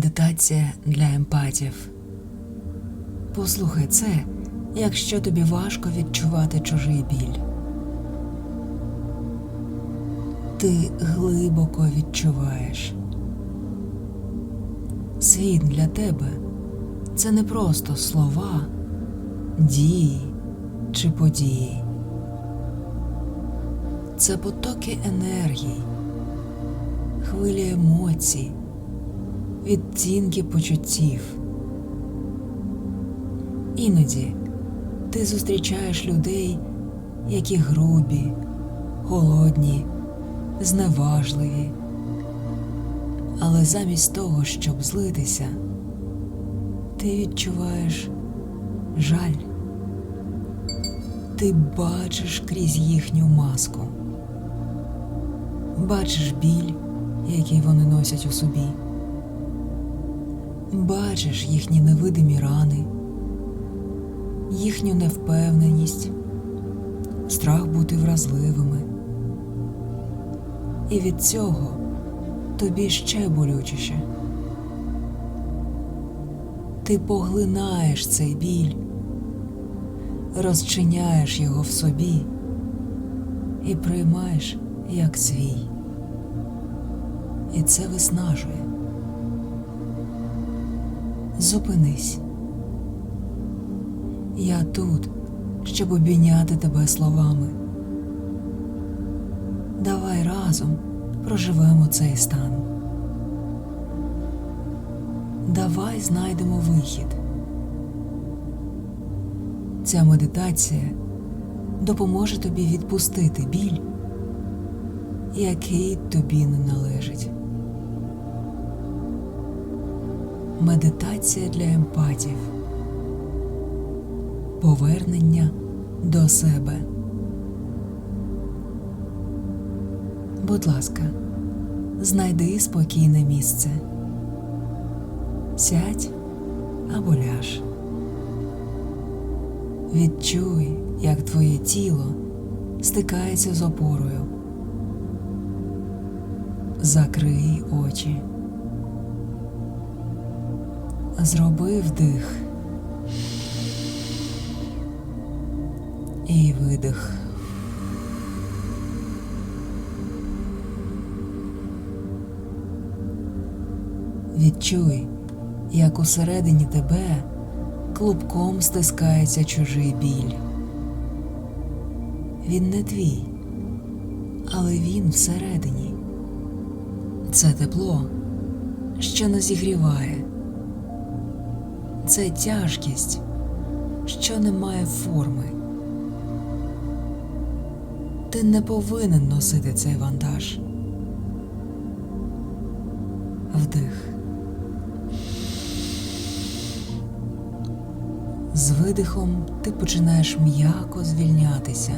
Медитація для емпатів. Послухай це, якщо тобі важко відчувати чужий біль. Ти глибоко відчуваєш. Світ для тебе це не просто слова, дії чи події. Це потоки енергії, хвилі емоцій, відтінки почуттів. Іноді ти зустрічаєш людей, які грубі, холодні, зневажливі. Але замість того, щоб злитися, ти відчуваєш жаль. Ти бачиш крізь їхню маску, бачиш біль, який вони носять у собі, бачиш їхні невидимі рани, їхню невпевненість, страх бути вразливими. І від цього тобі ще болючіше. Ти поглинаєш цей біль, розчиняєш його в собі і приймаєш як свій. І це виснажує. Зупинись. Я тут, щоб обійняти тебе словами. Давай разом проживемо цей стан. Давай знайдемо вихід. Ця медитація допоможе тобі відпустити біль, який тобі не належить. Медитація для емпатів. Повернення до себе. Будь ласка, знайди спокійне місце. Сядь або ляж. Відчуй, як твоє тіло стикається з опорою. Закрий очі. Зроби вдих і видих. Відчуй, як усередині тебе клубком стискається чужий біль. Він не твій, але він всередині. Це тепло, що не зігріває. Це тяжкість, що не має форми. Ти не повинен носити цей вантаж. Вдих. З видихом ти починаєш м'яко звільнятися.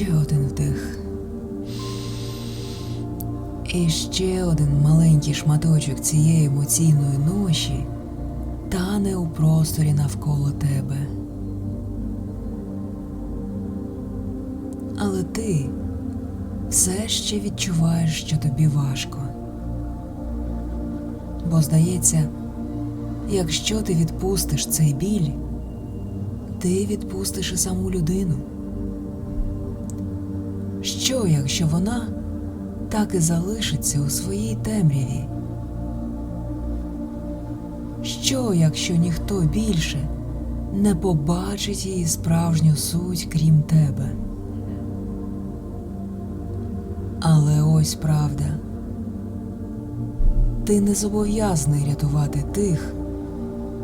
Ще один вдих. І ще один маленький шматочок цієї емоційної ноші тане у просторі навколо тебе. Але ти все ще відчуваєш, що тобі важко. Бо здається, якщо ти відпустиш цей біль, ти відпустиш і саму людину. Що, якщо вона так і залишиться у своїй темряві? Що, якщо ніхто більше не побачить її справжню суть, крім тебе? Але ось правда. Ти не зобов'язаний рятувати тих,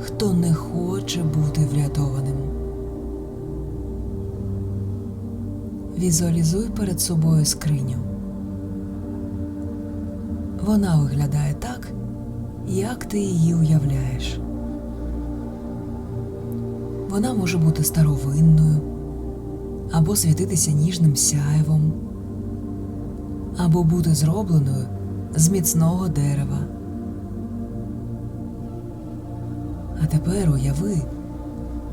хто не хоче бути врятованим. Візуалізуй перед собою скриню. Вона виглядає так, як ти її уявляєш. Вона може бути старовинною або світитися ніжним сяйвом або бути зробленою з міцного дерева. А тепер уяви,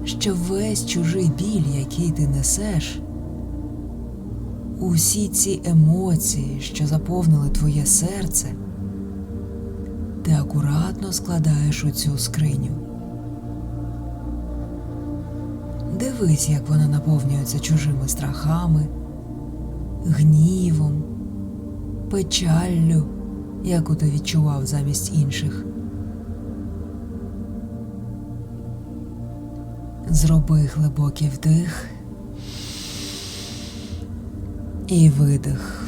що весь чужий біль, який ти несеш, усі ці емоції, що заповнили твоє серце, ти акуратно складаєш у цю скриню. Дивись, як вона наповнюється чужими страхами, гнівом, печаллю, яку ти відчував замість інших. Зроби глибокий вдих і видих.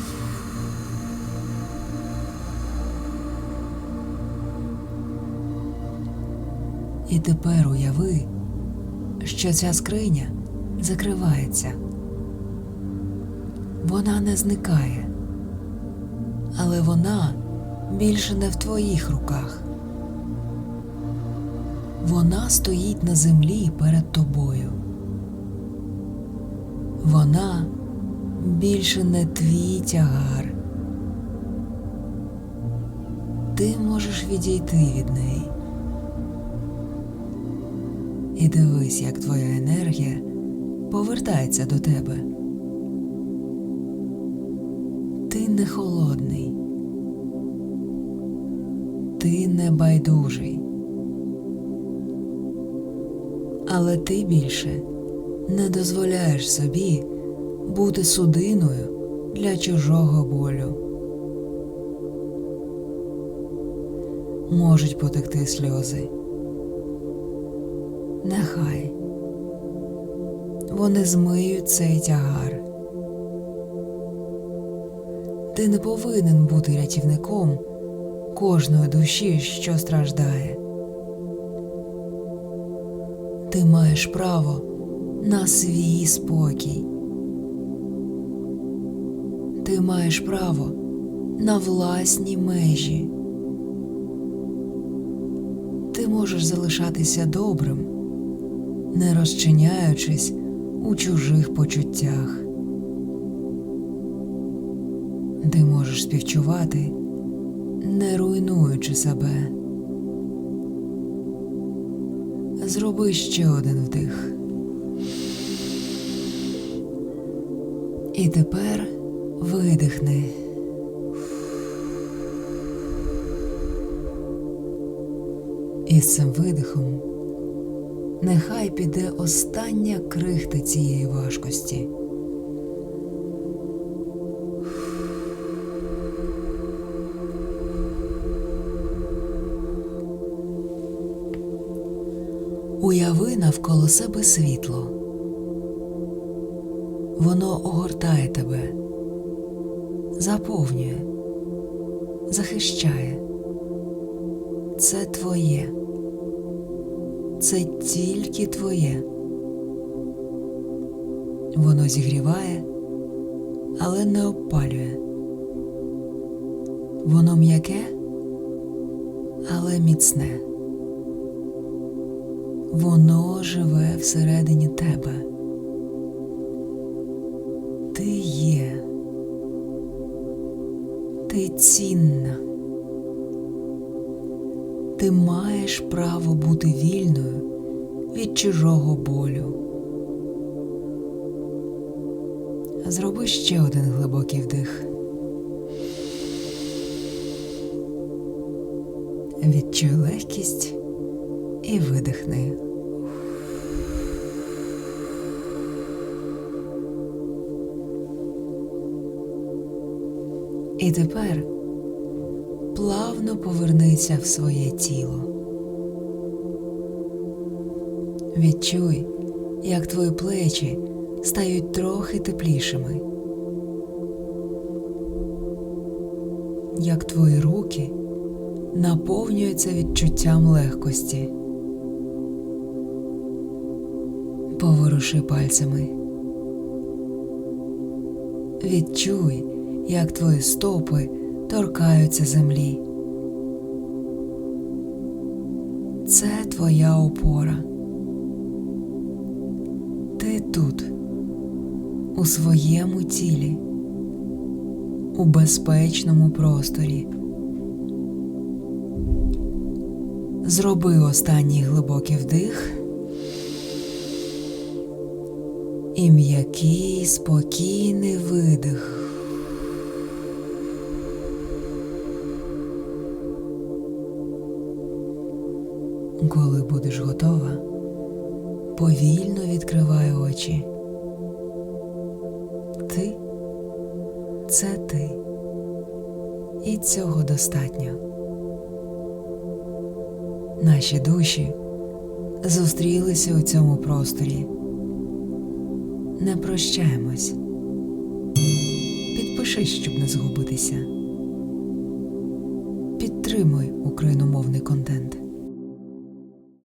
І тепер уяви, що ця скриня закривається. Вона не зникає, але вона більше не в твоїх руках. Вона стоїть на землі перед тобою. Вона більше не твій тягар. Ти можеш відійти від неї. І дивись, як твоя енергія повертається до тебе. Ти не холодний, ти не байдужий. Але ти більше не дозволяєш собі бути судиною для чужого болю. Можуть потекти сльози. Нехай вони змиють цей тягар. Ти не повинен бути рятівником кожної душі, що страждає. Ти маєш право на свій спокій. Ти маєш право на власні межі. Ти можеш залишатися добрим, не розчиняючись у чужих почуттях. Ти можеш співчувати, не руйнуючи себе. Зроби ще один вдих. І тепер видихни. І з цим видихом нехай піде остання крихта цієї важкості. Уяви навколо себе світло. Воно огортає тебе, заповнює, захищає. Це твоє, це тільки твоє. Воно зігріває, але не обпалює. Воно м'яке, але міцне. Воно живе всередині тебе. Ти є. Ти цінна. Ти маєш право бути вільною від чужого болю. Зроби ще один глибокий вдих. Відчуй легкість і видихни. І тепер плавно повернися в своє тіло. Відчуй, як твої плечі стають трохи теплішими, як твої руки наповнюються відчуттям легкості. Поворуши пальцями. Відчуй, як твої стопи торкаються землі. Це твоя опора. Ти тут, у своєму тілі, у безпечному просторі. Зроби останній глибокий вдих і м'який, спокійний видих. Коли будеш готова, повільно відкривай очі. Ти це ти. І цього достатньо. Наші душі зустрілися у цьому просторі. Не прощаємось. Підпишись, щоб не згубитися. Підтримуй україномовний контент.